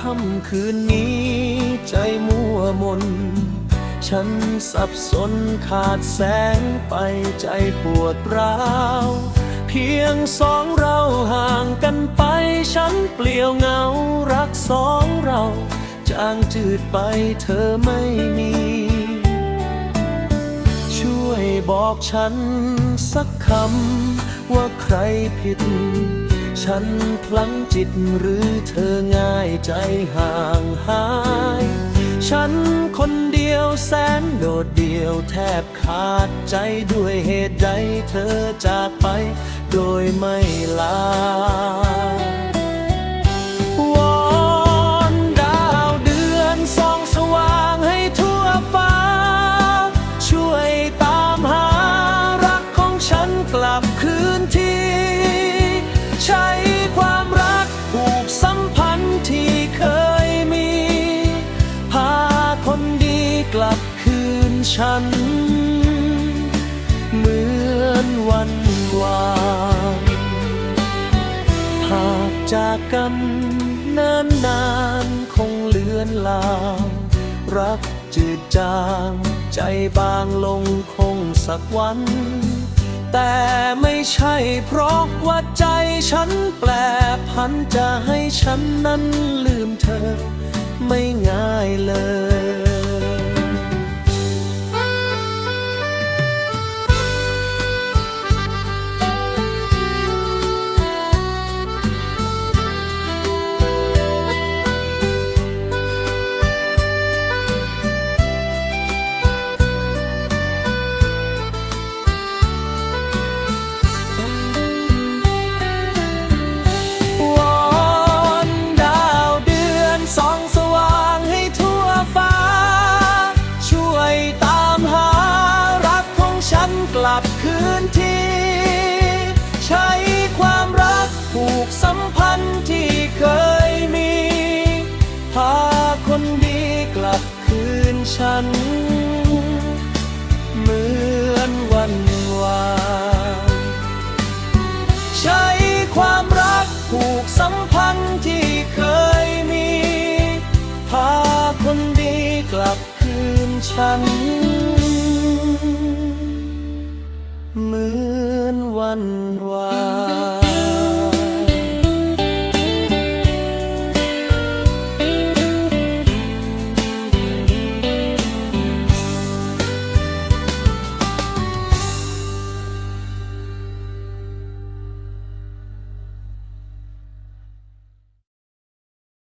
ค่ำคืนนี้ใจมัวมน ฉันสับสนขาดแสงไปใจปวดร้าว เพียงสองเราห่างกันไป ฉันเปลี่ยวเงารักสองเราจางจืดไปเธอไม่มี ช่วยบอกฉันสักคำว่าใครผิด ฉันพลั้งจิตหรือเธอง่ายใจห่างหาย ฉันคนเดียวแสนโดดเดี่ยวแทบขาดใจด้วยเหตุใดเธอจากไปโดยไม่ลา ฉัน เหมือนวันวานหากจากกันนานนานๆคงเลือนลาง รักจืดจางใจบางลงคงสักวัน แต่ไม่ใช่เพราะว่าใจฉันแปลพันจะให้ฉันนั้นลืมเธอ ฉัน เหมือนวันวานใช้ความรักผูกสัมพันธ์ที่เคยมี พาคนดีกลับคืนฉัน เหมือนวันวาน